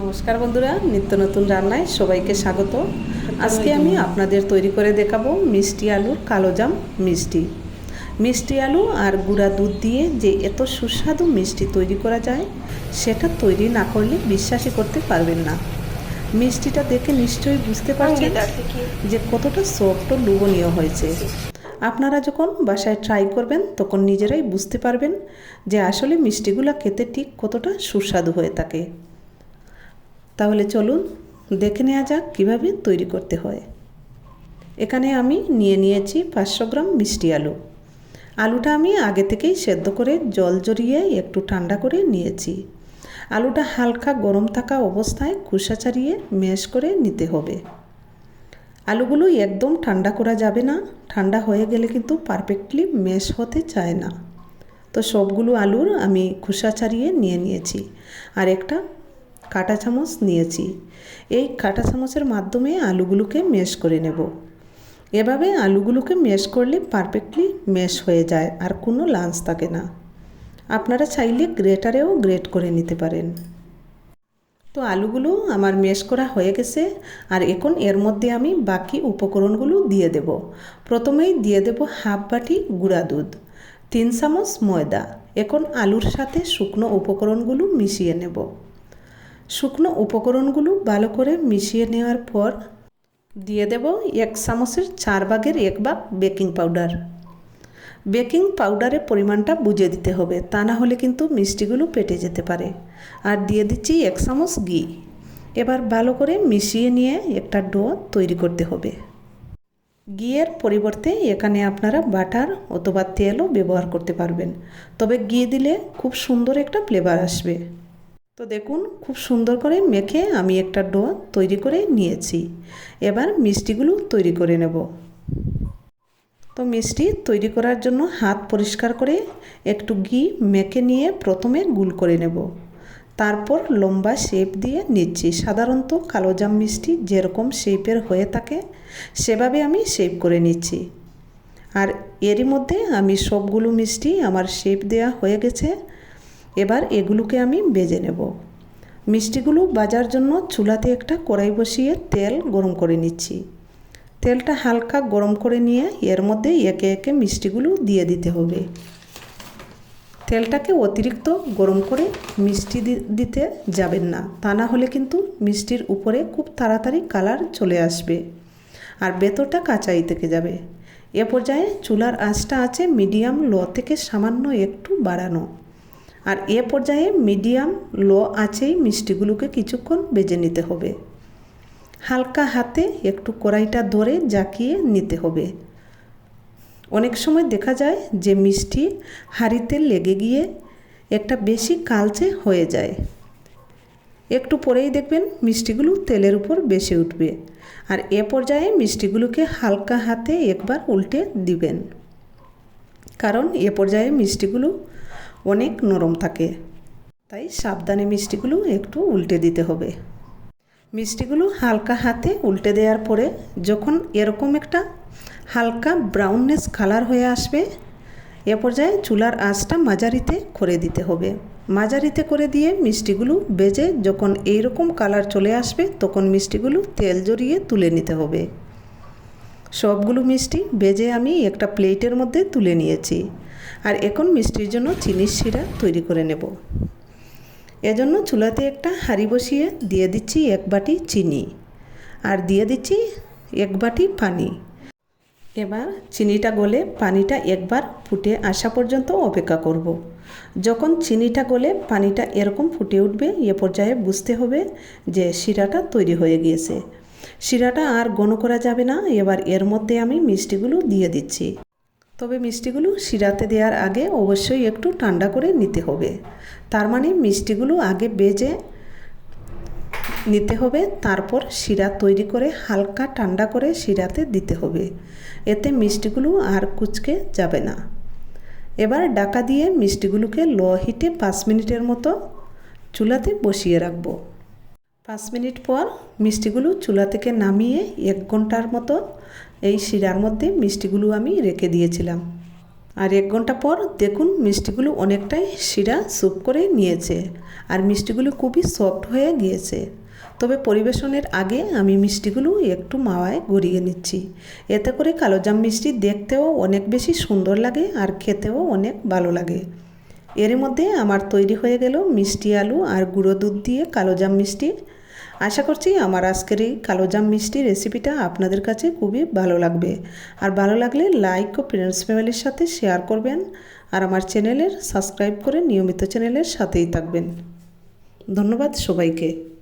নমস্কার বন্ধুরা নিত্য নতুন রান্নায় সবাইকে স্বাগত। আজকে আমি আপনাদের তৈরি করে দেখাবো মিষ্টি আলুর কালোজাম মিষ্টি। মিষ্টি আলু আর গুঁড়া দুধ দিয়ে যে এত সুস্বাদু মিষ্টি তৈরি করা যায় সেটা তৈরি না করলে বিশ্বাসই করতে পারবেন না। মিষ্টিটা দেখে নিশ্চয়ই বুঝতে পারছেন যে কতটা সফট ও লোভনীয় হয়েছে। আপনারা যখন বাসায় ট্রাই করবেন তখন নিজেরাই বুঝতে পারবেন যে আসলে মিষ্টিগুলো খেতে ঠিক কতটা সুস্বাদু হয়ে থাকে। তাহলে চলুন দেখে নেওয়া যাক কীভাবে তৈরি করতে হয়। এখানে আমি নিয়ে নিয়েছি পাঁচশো গ্রাম মিষ্টি আলু। আলুটা আমি আগে থেকেই সেদ্ধ করে জল জড়িয়ে একটু ঠান্ডা করে নিয়েছি। আলুটা হালকা গরম থাকা অবস্থায় খোসা ছাড়িয়ে ম্যাশ করে নিতে হবে। আলুগুলো একদম ঠান্ডা করা যাবে না, ঠান্ডা হয়ে গেলে কিন্তু পারফেক্টলি ম্যাশ হতে চায় না। তো সবগুলো আলুর আমি খোসা ছাড়িয়ে নিয়ে নিয়েছি। আর একটা কাঁটা চামচ নিয়েছি। এই কাঁটা চামচের মাধ্যমে আলুগুলোকে ম্যাশ করে নেব। এভাবে আলুগুলোকে ম্যাশ করলে পারফেক্টলি মেশ হয়ে যায় আর কোনো লাঞ্চ থাকে না। আপনারা চাইলে গ্রেটারেও গ্রেট করে নিতে পারেন। তো আলুগুলো আমার ম্যাশ করা হয়ে গেছে আর এখন এর মধ্যে আমি বাকি উপকরণগুলো দিয়ে দেব। প্রথমেই দিয়ে দেব হাফ বাটি গুঁড়া দুধ, তিন চামচ ময়দা। এখন আলুর সাথে শুকনো উপকরণগুলো মিশিয়ে নেব। শুকনো উপকরণগুলো ভালো করে মিশিয়ে নেওয়ার পর দিয়ে দেব এক চামচের চার ভাগের এক ভাগ বেকিং পাউডার। বেকিং পাউডারের পরিমাণটা বুঝে দিতে হবে, তা না হলে কিন্তু মিষ্টিগুলো পেটে যেতে পারে। আর দিয়ে দিচ্ছি এক চামচ ঘি। এবার ভালো করে মিশিয়ে নিয়ে একটা ডো তৈরি করতে হবে। ঘিয়ের পরিবর্তে এখানে আপনারা বাটার অথবা তেলও ব্যবহার করতে পারবেন। তবে ঘি দিলে খুব সুন্দর একটা ফ্লেভার আসবে। তো দেখুন, খুব সুন্দর করে মেখে আমি একটা ডো তৈরি করে নিয়েছি। এবার মিষ্টিগুলো তৈরি করে নেব। তো মিষ্টি তৈরি করার জন্য হাত পরিষ্কার করে একটু ঘি মেখে নিয়ে প্রথমে গুল করে নেব। তারপর লম্বা শেপ দিয়ে নিচ্ছি। সাধারণত কালোজাম মিষ্টি যেরকম শেপের হয়ে থাকে, সেভাবে আমি শেপ করে নিচ্ছি। আর এরই মধ্যে আমি সবগুলো মিষ্টি আমার শেপ দেয়া হয়ে গেছে। এবার এগুলোকে আমি বেজে নেব। মিষ্টিগুলো বাজার জন্য চুলাতে একটা কড়াই বসিয়ে তেল গরম করে নিচ্ছি। তেলটা হালকা গরম করে নিয়ে এর মধ্যে একে একে মিষ্টিগুলো দিয়ে দিতে হবে। তেলটাকে অতিরিক্ত গরম করে মিষ্টি দিতে যাবেন না, তা না হলে কিন্তু মিষ্টির উপরে খুব তাড়াতাড়ি কালার চলে আসবে আর ভেতরটা কাঁচাই থেকে যাবে। এ পর্যায়ে চুলার আঁচটা আছে মিডিয়াম লো থেকে সামান্য একটু বাড়ানো। আর এ পর্যায়ে মিডিয়াম, লো আছেই মিষ্টিগুলোকে কিছুক্ষণ বেজে নিতে হবে। হালকা হাতে একটু কড়াইটা ধরে জাকিয়ে নিতে হবে। অনেক সময় দেখা যায় যে মিষ্টি হাঁড়িতে লেগে গিয়ে একটা বেশি কালচে হয়ে যায়। একটু পরেই দেখবেন মিষ্টিগুলো তেলের উপর বেশি উঠবে আর এ পর্যায়ে মিষ্টিগুলোকে হালকা হাতে একবার উল্টে দিবেন। কারণ এ পর্যায়ে মিষ্টিগুলো অনেক নরম থাকে। তাই সাবধানে মিষ্টিগুলো একটু উল্টে দিতে হবে। মিষ্টিগুলো হালকা হাতে উল্টে দেওয়ার পরে যখন এরকম একটা হালকা ব্রাউননেস কালার হয়ে আসবে, এ পর্যায়ে চুলার আঁচটা মাঝারিতে করে দিতে হবে। মাঝারিতে করে দিয়ে মিষ্টিগুলো বেজে যখন এই রকম কালার চলে আসবে, তখন মিষ্টিগুলো তেল জড়িয়ে তুলে নিতে হবে। সবগুলো মিষ্টি বেজে আমি একটা প্লেটের মধ্যে তুলে নিয়েছি। আর এখন মিষ্টির জন্য চিনির শিরা তৈরি করে নেব। এজন্য চুলাতে একটা হাঁড়ি বসিয়ে দিয়ে দিচ্ছি এক বাটি চিনি আর দিয়ে দিচ্ছি এক বাটি পানি। এবার চিনিটা গলে পানিটা একবার ফুটে আসা পর্যন্ত অপেক্ষা করব। যখন চিনিটা গলে পানিটা এরকম ফুটে উঠবে, এ পর্যায়ে বুঝতে হবে যে শিরাটা তৈরি হয়ে গিয়েছে। শিরাটা আর ঘন করা যাবে না, এবার এর মধ্যে আমি মিষ্টিগুলো দিয়ে দিচ্ছি। তবে মিষ্টিগুলো শিরাতে দেওয়ার আগে অবশ্যই একটু ঠান্ডা করে নিতে হবে। তার মানে মিষ্টিগুলো আগে বেজে নিতে হবে, তারপর শিরা তৈরি করে হালকা ঠান্ডা করে শিরাতে দিতে হবে। এতে মিষ্টিগুলো আর কুচকে যাবে না। এবার ডাকা দিয়ে মিষ্টিগুলোকে লো হিটে পাঁচ মিনিটের মতো চুলাতে বসিয়ে রাখব। পাঁচ মিনিট পর মিষ্টিগুলো চুলা থেকে নামিয়ে এক ঘণ্টার মতো এই শিরার মধ্যে মিষ্টিগুলো আমি রেখে দিয়েছিলাম। আর এক ঘণ্টা পর দেখুন মিষ্টিগুলো অনেকটাই শিরা স্যুপ করে নিয়েছে আর মিষ্টিগুলো খুবই সফট হয়ে গিয়েছে। তবে পরিবেশনের আগে আমি মিষ্টিগুলো একটু মাওয়ায় গড়িয়ে নিচ্ছি। এতে করে কালোজাম মিষ্টি দেখতেও অনেক বেশি সুন্দর লাগে আর খেতেও অনেক ভালো লাগে। এর মধ্যে আমার তৈরি হয়ে গেল মিষ্টি আলু আর গুঁড়ো দুধ দিয়ে কালোজাম মিষ্টি আশা করছি আমার আজকের এই কালোজাম মিষ্টি রেসিপিটা আপনাদের কাছে খুবই ভালো লাগবে। আর ভালো লাগলে লাইক ও ফ্রেন্ডস ফ্যামিলির সাথে শেয়ার করবেন। আর আমার চ্যানেলের সাবস্ক্রাইব করে নিয়মিত চ্যানেলের সাথেই থাকবেন। ধন্যবাদ সবাইকে।